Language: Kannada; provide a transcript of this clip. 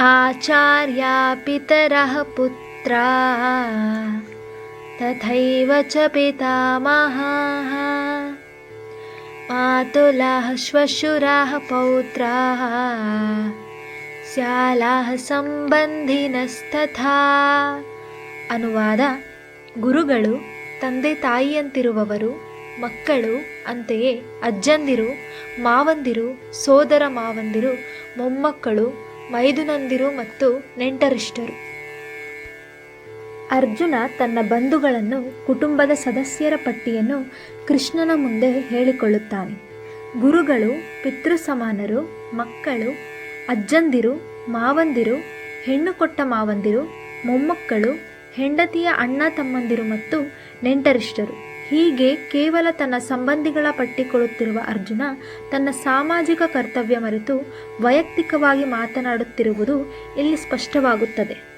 आचार्या पितरः पुत्रा तथैव च पितामहाः मातुलाः श्वशुराः पौत्राः ಸ್ಯಾಲಾಹ ಸಂಬಂಧಿನಸ್ತಥಾ ಅನುವಾದ ಗುರುಗಳು ತಂದೆ ತಾಯಿಯಂತಿರುವವರು ಮಕ್ಕಳು ಅಂತೆಯೇ ಅಜ್ಜಂದಿರು ಮಾವಂದಿರು ಸೋದರ ಮಾವಂದಿರು ಮೊಮ್ಮಕ್ಕಳು ಮೈದುನಂದಿರು ಮತ್ತು ನೆಂಟರಿಷ್ಟರು. ಅರ್ಜುನ ತನ್ನ ಬಂಧುಗಳನ್ನು ಕುಟುಂಬದ ಸದಸ್ಯರ ಪಟ್ಟಿಯನ್ನು ಕೃಷ್ಣನ ಮುಂದೆ ಹೇಳಿಕೊಳ್ಳುತ್ತಾನೆ. ಗುರುಗಳು ಪಿತೃ ಸಮಾನರು ಮಕ್ಕಳು, ಅಜ್ಜಂದಿರು, ಮಾವಂದಿರು, ಹೆಣ್ಣು ಕೊಟ್ಟ ಮಾವಂದಿರು, ಮೊಮ್ಮಕ್ಕಳು, ಹೆಂಡತಿಯ ಅಣ್ಣ ತಮ್ಮಂದಿರು ಮತ್ತು ನೆಂಟರಿಷ್ಟರು. ಹೀಗೆ ಕೇವಲ ತನ್ನ ಸಂಬಂಧಿಗಳ ಪಟ್ಟಿ ಕೊಡುತ್ತಿರುವ ಅರ್ಜುನ ತನ್ನ ಸಾಮಾಜಿಕ ಕರ್ತವ್ಯ ಮರೆತು ವೈಯಕ್ತಿಕವಾಗಿ ಮಾತನಾಡುತ್ತಿರುವುದು ಇಲ್ಲಿ ಸ್ಪಷ್ಟವಾಗುತ್ತದೆ.